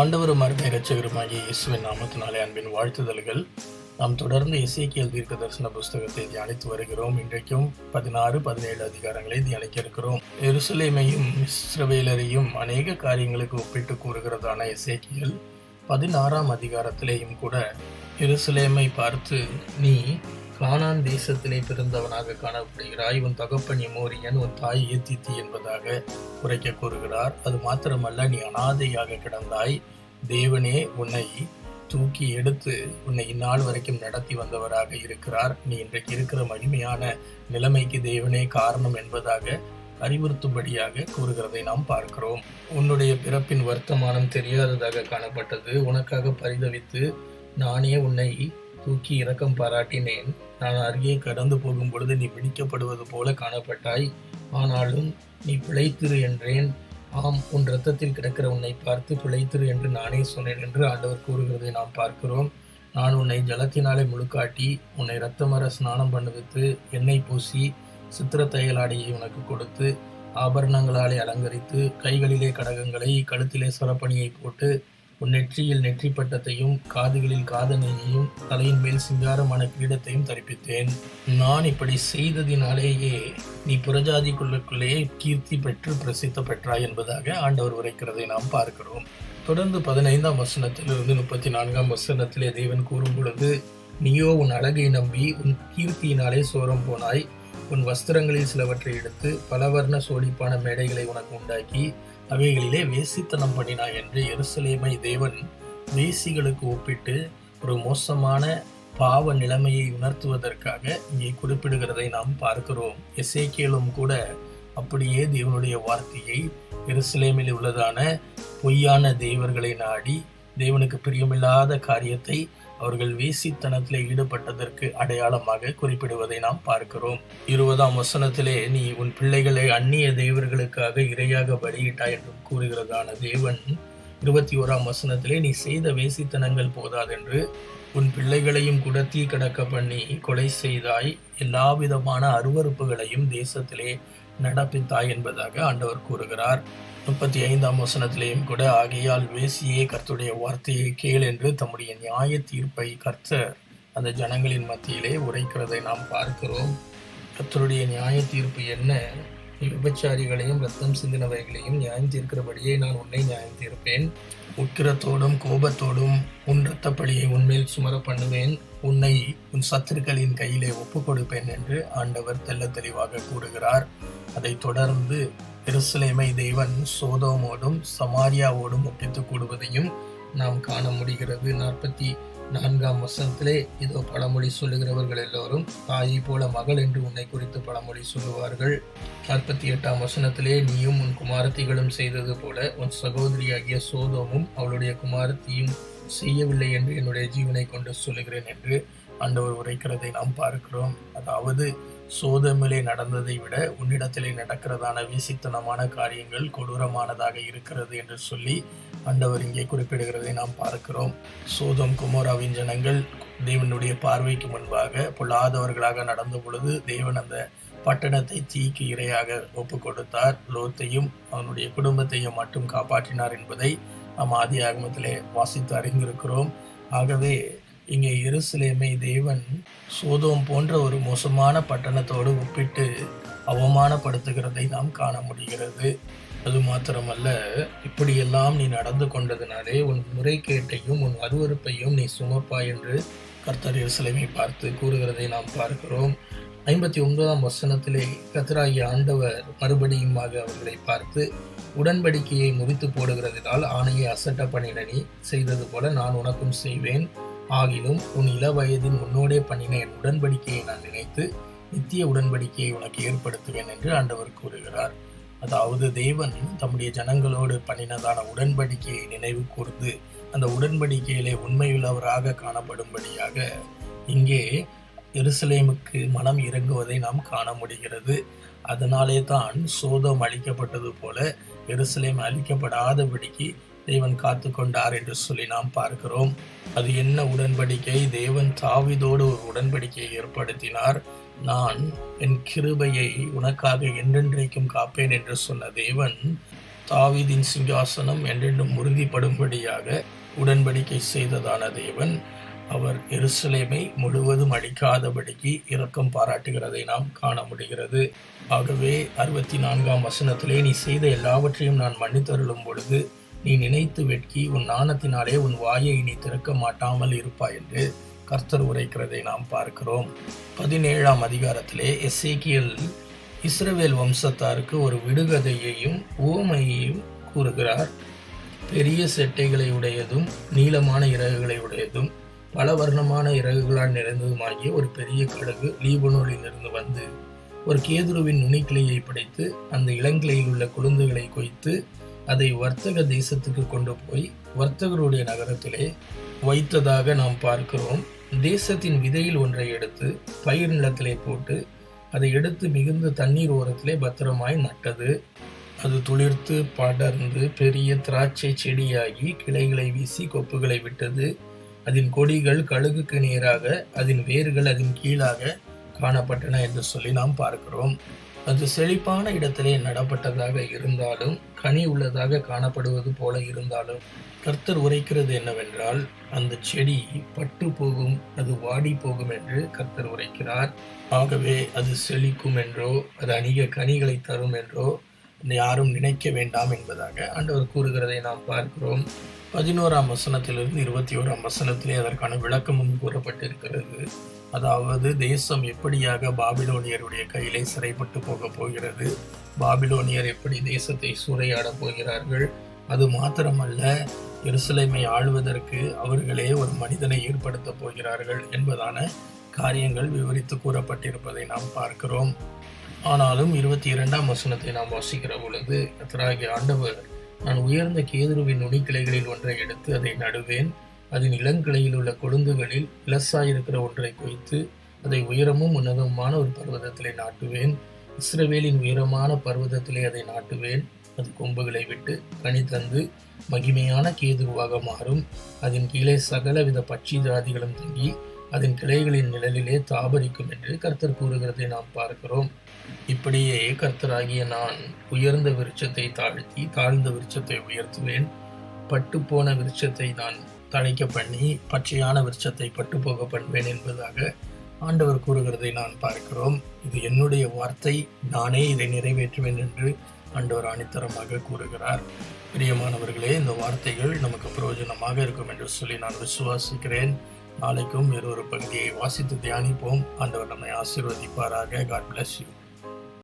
ஆண்டவரும் அருமை இரட்சகருமாகிய இயேசுவின் நாமத்தினாலே அன்பின் வாழ்த்துதல்கள். நாம் தொடர்ந்து இசைக்கியல் தீர்க்க தரிசன புஸ்தகத்தை தியானித்து வருகிறோம். இன்றைக்கும் பதினாறு பதினேழு அதிகாரங்களை தியானிக்க இருக்கிறோம். எருசலேமையும் இஸ்ரவேலரையும் அநேக காரியங்களுக்கு ஒப்பிட்டு கூறுகிறதான இசைக்கியல் பதினாறாம் அதிகாரத்திலேயும் கூட எருசலேமை பார்த்து நீ கானான் தேசத்திலே பிறந்தவனாக காணப்படுகிறாய். உன் தகப்பன் எமோரியன் உன் தாய் ஏத்தித்தி என்பதாக குறைக்க கூறுகிறார். அது மாத்திரமல்ல நீ அனாதையாக கிடந்தாய். தேவனே உன்னை தூக்கி எடுத்து உன்னை இந்நாள் வரைக்கும் நடத்தி வந்தவராக இருக்கிறார். நீ இன்றைக்கு இருக்கிற மகிமையான நிலைமைக்கு தேவனே காரணம் என்பதாக அறிவுறுத்தும்படியாக கூறுகிறதை நாம் பார்க்கிறோம். உன்னுடைய பிறப்பின் வர்த்தமானம் தெரியாததாக காணப்பட்டது. உனக்காக பரிதவித்து நானே உன்னை தூக்கி இரக்கம் பாராட்டினேன். நான் அருகே கடந்து போகும் பொழுது நீ பிடிக்கப்படுவது போல காணப்பட்டாய். ஆனாலும் நீ பிழைத்திரு என்றேன். ஆம் உன் இரத்தத்தில் கிடக்கிற உன்னை பார்த்து பிழைத்திரு என்று நானே சொன்னேன் என்று ஆண்டவர் கூறுகிறதை நாம் பார்க்கிறோம். நான் உன்னை ஜலத்தினாலே முழுக்காட்டி உன்னை இரத்தமர ஸ்நானம் பண்ணுவித்து எண்ணெய் பூசி சித்திர தையலாடையை உனக்கு கொடுத்து ஆபரணங்களாலே அலங்கரித்து கைகளிலே கடகங்களை கழுத்திலே சரப்பணியை போட்டு உன் நெற்றியில் நெற்றி பட்டத்தையும் காதுகளில் காதனையையும் தலையின் மேல் சிங்காரமான கிரீடத்தையும் தரிப்பித்தேன். நான் இப்படி செய்ததினாலேயே நீ புறஜாதிக்குள்ளுக்குள்ளேயே கீர்த்தி பெற்று பிரசித்த பெற்றாய் என்பதாக ஆண்டவர் உரைக்கிறதை நாம் பார்க்கிறோம். தொடர்ந்து பதினைந்தாம் வசனத்திலிருந்து முப்பத்தி நான்காம் வசனத்திலே தேவன் கூறும் பொழுது நீயோ உன் அழகை நம்பி உன் கீர்த்தியினாலே சோரம் போனாய். உன் வஸ்திரங்களில் சிலவற்றை எடுத்து பலவர்ண சோழிப்பான மேடைகளை உனக்கு உண்டாக்கி அவைகளிலே வேசித்தனம் பண்ணினாய் என்று எருசலேமை தேவன் வேசிகளுக்கு ஒப்பிட்டு ஒரு மோசமான பாவ நிலைமையை உணர்த்துவதற்காக இங்கே குறிப்பிடுகிறதை நாம் பார்க்கிறோம். எசேக்கியலும் கூட அப்படியே தேவனுடைய வார்த்தையை எருசலேமில் உள்ளதான பொய்யான தெய்வர்களை நாடி தேவனுக்கு பிரியமில்லாத காரியத்தை அவர்கள் வேசித்தனத்திலே ஈடுபட்டதற்கு அடையாளமாக குறிப்பிடுவதை நாம் பார்க்கிறோம். இருபதாம் வசனத்திலே நீ உன் பிள்ளைகளை அந்நிய தெய்வர்களுக்காக இரையாக பலியிட்டாய் என்றும் கூறுகிறதான தேவன் இருபத்தி ஓராம் வசனத்திலே நீ செய்த வேசித்தனங்கள் போதாதென்று உன் பிள்ளைகளையும் கூட தீ கடக்க பண்ணி கொலை செய்தாய். எல்லா விதமான அருவறுப்புகளையும் தேசத்திலே நடப்பின் தாய் என்பதாக ஆண்டவர் கூறுகிறார். முப்பத்தி ஐந்தாம் வசனத்திலேயும் கூட ஆகையால் வேசியே கர்த்துடைய வார்த்தையை கேள் என்று தம்முடைய நியாய தீர்ப்பை கர்த்தர் அந்த ஜனங்களின் மத்தியிலே உரைக்கிறதை நாம் பார்க்கிறோம். கர்த்தருடைய நியாய தீர்ப்பு என்ன? விபச்சாரிகளையும் ரத்தம் சிந்தினவைகளையும் நியாயம் தீர்க்கிறபடியே நான் உன்னை நியாயம் தீர்ப்பேன். உக்கிரத்தோடும் கோபத்தோடும் உன் இரத்தப்படியை உன்மேல் சுமர பண்ணுவேன். உன்னை உன் சத்துருக்களின் கையிலே ஒப்பு கொடுப்பேன் என்று ஆண்டவர் தெல்ல தெளிவாக கூறுகிறார். அதைத் தொடர்ந்து எருசலேமை தேவன் சோதோமோடும் சமாரியாவோடும் ஒப்பித்து கூடுவதையும் நாம் காண முடிகிறது. நாற்பத்தி நான்காம் வசனத்திலே இதோ பழமொழி சொல்லுகிறவர்கள் எல்லோரும் தாயை போல மகள் என்று உன்னை குறித்து பழமொழி சொல்லுவார்கள். நாற்பத்தி எட்டாம் வசனத்திலே நீயும் உன் குமாரத்திகளும் செய்தது போல உன் சகோதரியாகிய சோதோமும் அவளுடைய குமாரத்தியும் செய்யவில்லை என்று என்னுடைய ஜீவனை கொண்டு சொல்லுகிறேன் என்று ஆண்டவர் உரைக்கிறதை நாம் பார்க்கிறோம். அதாவது சோதமிலே நடந்ததை விட உன்னிடத்திலே நடக்கிறதான வீசித்தனமான காரியங்கள் கொடூரமானதாக இருக்கிறது என்று சொல்லி ஆண்டவர் இங்கே குறிப்பிடுகிறதை நாம் பார்க்கிறோம். சோதம் குமோராவின் ஜனங்கள் தேவனுடைய பார்வைக்கு முன்பாக பொல்லாதவர்களாக நடந்த பொழுது தேவன் அந்த பட்டணத்தை தீக்கு இரையாக ஒப்பு கொடுத்தார். லோத்தையும் அவனுடைய குடும்பத்தையும் மட்டும் காப்பாற்றினார் என்பதை நாம் ஆதி ஆகமத்திலே வாசித்து அறிந்திருக்கிறோம். ஆகவே இங்கே எருசலேமை தேவன் சோதோம் போன்ற ஒரு மோசமான பட்டணத்தோடு ஒப்பிட்டு அவமானப்படுத்துகிறதை நாம் காண முடிகிறது. அது மாத்திரமல்ல இப்படியெல்லாம் நீ நடந்து கொண்டதினாலே உன் முறைகேட்டையும் உன் அருவறுப்பையும் நீ சுமப்பாய் என்று கர்த்தர் எருசலேமை பார்த்து கூறுகிறதை நாம் பார்க்கிறோம். ஐம்பத்தி ஒன்பதாம் வசனத்திலே கத்தராகிய ஆண்டவர் மறுபடியுமாக அவர்களை பார்த்து உடன்படிக்கையை முறித்து போடுகிறதினால் ஆணையை அசட்ட பண்ணின நீ செய்தது போல நான் உனக்கும் செய்வேன். ஆகிலும் உன் இள வயதின் உன்னோடே பண்ணின என் உடன்படிக்கையை நான் நினைத்து நித்திய உடன்படிக்கையை உனக்கு ஏற்படுத்துவேன் என்று ஆண்டவர் கூறுகிறார். அதாவது தேவன் தம்முடைய ஜனங்களோடு பண்ணினதான உடன்படிக்கையை நினைவு கூர்ந்து அந்த உடன்படிக்கையிலே உண்மையுள்ளவராக காணப்படும்படியாக இங்கே எருசலேமுக்கு மனம் இறங்குவதை நாம் காண முடிகிறது. அதனாலே தான் சோதம் அழிக்கப்பட்டது போல எருசலேம் அழிக்கப்படாதபடிக்கு தேவன் காத்து கொண்டார் என்று சொல்லி நாம் பார்க்கிறோம். அது என்ன உடன்படிக்கை? தேவன் தாவிதோடு ஒரு உடன்படிக்கையை ஏற்படுத்தினார். நான் என் கிருபையை உனக்காக என்றென்றைக்கும் காப்பேன் என்று சொன்ன தேவன் தாவீதின் சிங்காசனம் என்றென்றும் உறுதிப்படும்படியாக உடன்படிக்கை செய்ததான தேவன் அவர் எருசலேமை முழுவதும் அழிக்காதபடிக்கு இரக்கம் பாராட்டுகிறதை நாம் காண முடிகிறது. ஆகவே அறுபத்தி நான்காம் வசனத்திலே நீ செய்த எல்லாவற்றையும் நான் மன்னித்தருளும் பொழுது நீ நினைத்து வெட்கி உன் நாணத்தினாலே உன் வாயை நீ திறக்க மாட்டாமல் இருப்பாய் என்று கர்த்தர் உரைக்கிறதை நாம் பார்க்கிறோம். பதினேழாம் அதிகாரத்திலே எஸ்ஏகியல் இஸ்ரவேல் வம்சத்தாருக்கு ஒரு விடுகதையையும் ஊமையையும் கூறுகிறார். பெரிய செட்டைகளை உடையதும் நீளமான இறகுகளை உடையதும் பல வர்ணமான இறகுகளால் நிறைந்ததுமாகிய ஒரு பெரிய கழுகு லீபனோலிலிருந்து வந்து ஒரு கேதுருவின் நுனிக்கிளையை படைத்து அந்த இளங்கிளையில் உள்ள குழுந்துகளை கொய்த்து அதை வர்த்தக தேசத்துக்கு கொண்டு போய் வர்த்தகருடைய நகரத்திலே வைத்ததாக நாம் பார்க்கிறோம். தேசத்தின் விதையில் ஒன்றை எடுத்து பயிர் நிலத்திலே போட்டு அதை எடுத்து மிகுந்த தண்ணீர் ஓரத்திலே பத்திரமாய் நட்டது. அது துளிர்த்து படர்ந்து பெரிய திராட்சை செடியாகி கிளைகளை வீசி கொப்புகளை விட்டது. அதன் கொடிகள் கழுகுக்கு நேராக அதன் வேர்கள் அதன் கீழாக காணப்பட்டன என்று சொல்லி நாம் பார்க்கிறோம். அது செழிப்பான இடத்திலே நடப்பட்டதாக இருந்தாலும் கனி உள்ளதாக காணப்படுவது போல இருந்தாலும் கர்த்தர் உரைக்கிறது என்னவென்றால் அந்த செடி பட்டு போகும் அது வாடி போகும் என்று கர்த்தர் உரைக்கிறார். ஆகவே அது செழிக்கும் என்றோ அது அணிக கனிகளை தரும் என்றோ யாரும் நினைக்க வேண்டாம் என்பதாக ஆண்டவர் கூறுகிறதை நாம் பார்க்கிறோம். பதினோராம் வசனத்திலிருந்து இருபத்தி ஓராம் வசனத்திலே அதற்கான விளக்கமும் கூறப்பட்டிருக்கிறது. அதாவது தேசம் எப்படியாக பாபிலோனியருடைய கையிலே சிறைப்பட்டு போக போகிறது? பாபிலோனியர் எப்படி தேசத்தை சூறையாடப் போகிறார்கள்? அது மாத்திரமல்ல எருசலேமை ஆளுவதற்கு அவர்களே ஒரு மனிதனை ஏற்படுத்த போகிறார்கள் என்பதான காரியங்கள் விவரித்து கூறப்பட்டிருப்பதை நாம் பார்க்கிறோம். ஆனாலும் இருபத்தி இரண்டாம் வசனத்தை நாம் வாசிக்கிற பொழுது கத்தராகிய ஆண்டவர் நான் உயர்ந்த கேதுருவின் நுனிக்கிளைகளில் ஒன்றை எடுத்து அதை நடுவேன். அதன் இளங்கிளையில் உள்ள கொழுந்துகளில் இலசாயிருக்கிற ஒன்றை குவித்து அதை உயரமும் உன்னதமான ஒரு பர்வதத்திலே நாட்டுவேன். இஸ்ரவேலின் உயரமான பர்வதத்திலே அதை நாட்டுவேன். அது கொம்புகளை விட்டு கனி தந்து மகிமையான கேதுருவாக மாறும். அதன் கீழே சகலவித பட்சி ஜாதிகளும் தங்கி அதன் கிளைகளின் நிழலிலே தாபரிக்கும் என்று கர்த்தர் கூறுகிறதை நாம் பார்க்கிறோம். இப்படியே கர்த்தராகிய நான் உயர்ந்த விருட்சத்தை தாழ்த்தி தாழ்ந்த விருட்சத்தை உயர்த்துவேன். பட்டு போன விருட்சத்தை நான் தழைக்க பண்ணி பச்சையான விருட்சத்தை பட்டு போக பண்ணுவேன் என்பதாக ஆண்டவர் கூறுகிறதை நான் பார்க்கிறோம். இது என்னுடைய வார்த்தை நானே இதை நிறைவேற்றுவேன் என்று ஆண்டவர் அணித்தரமாக கூறுகிறார். பிரியமானவர்களே இந்த வார்த்தைகள் நமக்கு பிரயோஜனமாக இருக்கும் என்று சொல்லி நான் விசுவாசிக்கிறேன். நாளைக்கும் வேறொரு பகுதியை வாசித்து தியானிப்போம். ஆண்டவர் நம்மை ஆசீர்வதிப்பாராக. God bless you